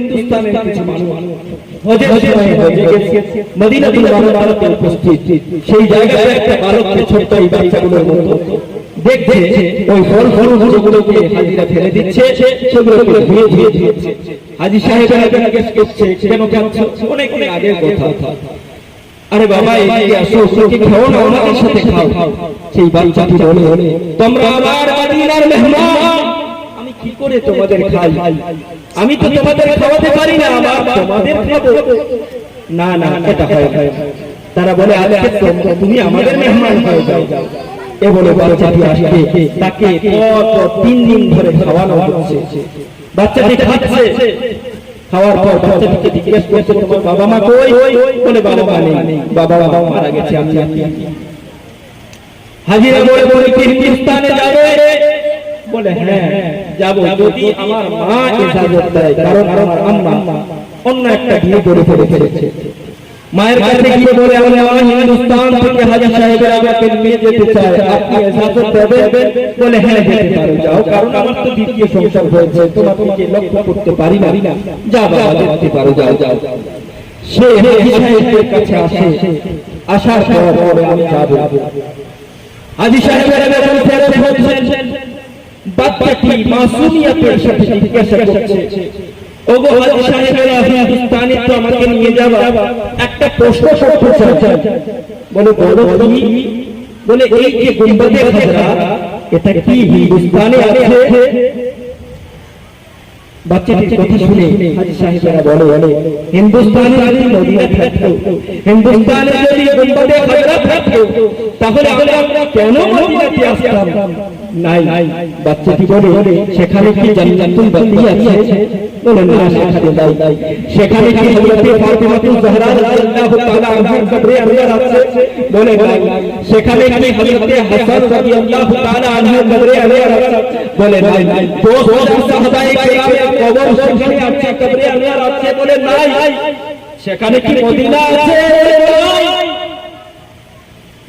হিন্দুস্তানের কিছু মানুষ। হজের সময় হজে গেছে মদিনাতুল মুনাওয়ারাতে উপস্থিত। সেই জায়গায় একটা বালককে ছোট্ট এই বাচ্চাগুলোর মতো দেখছে ওই ফল ফল যেগুলোকে হাজিরা ফেলে দিচ্ছে সেগুলোকে ধুয়ে ধুয়ে দিচ্ছে। হাজি সাহেবের জিজ্ঞেস করছে কেন কাঁদছো অনেক অনেক আগের কথা। আরে বাবা এদিকে আসো ওকে খাও না আমাদের সাথে খাও। সেই বাচ্চাটি বলে তোমরা আমার মদিনার মেহমান আমি কি করে তোমাদের খাই? আমি তো তোমাদের খাওয়াতে পারি না আবার তোমাদের খাব। না না, এটা হয়। তারা বলে, আজকে তুমি আমাদের মেহমান হয়ে যাও। এ বলে বাচ্চাটি আসবে তাকে তিন দিন ধরে খাওয়ানো হচ্ছে। বাচ্চাটি খাচ্ছে। খাওয়ার পর বাচ্চাটিকে জিজ্ঞেস করছে, তোমার বাবা মা কই? বলে, বাবা মা নেই। বাবা মা মারা গেছে, আমি হাজিরা বলে বলে কি যাবে? বলে হ্যাঁ যাব যদি আমার মা ইজাজত দেয়, কারণ আমার আম্মা অন্য একটা বিয়ে করে ফেলে ফেলেছে। মায়ের কাছে গিয়ে বলে, আমার হিন্দুস্তান থেকে হাজি সাহেবের আমাকে নিয়ে যেতে চায়। আপনি ইজাজত দেবেন? বলে হ্যাঁ যেতে পারো। যাও, কারণ আমার তো দ্বিতীয় সংসার হয়েছে, তোমাকে লক্ষ্য করতে পারি না। যা বাবা, যেতে পারো, যাও যাও সে হাজি সাহেবের কাছে আসে। আসার পর আমি যাব। হাজি সাহেবের হচ্ছেন বাচ্চাটি মাসুমিয়াতের সাথে জিজ্ঞাসা করছে, ওগো হাজি তো আমাকে নিয়ে যাবা একটা প্রশ্ন করতে চাই। বলে, বলো কি বলে, এই যে খাজরা এটা কি হিন্দুস্তানে আছে? বাচ্চাটির কথা শুনে হাজি সাহেবেরা বলে বলে, হিন্দুস্তানে যদি মদিনা থাকতো, হিন্দুস্তানে যদি খাজরা থাকতো, তাহলে আমরা কেন মদিনাতে আসতাম? নাই। বাচ্চাটি বলে সেখানে কি জান্নাতুল বাকি আছে? বলে না, সেখানে নাই। সেখানে কি হযরতে ফাতিমাতুল রাদিয়াল্লাহু তাআলা আনহার কবরে আছে? বলে সেখানে কি হযরতে হাসান রাদিয়াল্লাহু তাআলা আনহার কবরে আছে? বলে দোস্ত, সাহাবায়ে কবর সেখানে আছে, কবরে আছে বলে নাই। সেখানে কি মদিনা আছে? বলে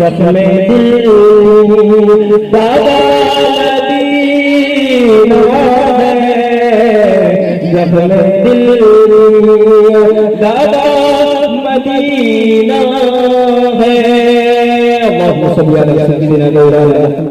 जख्म दिल दादा जख्म दिल दादा मदीना है। अल्लाह सल्लल्लाहु अलैहि वसल्लम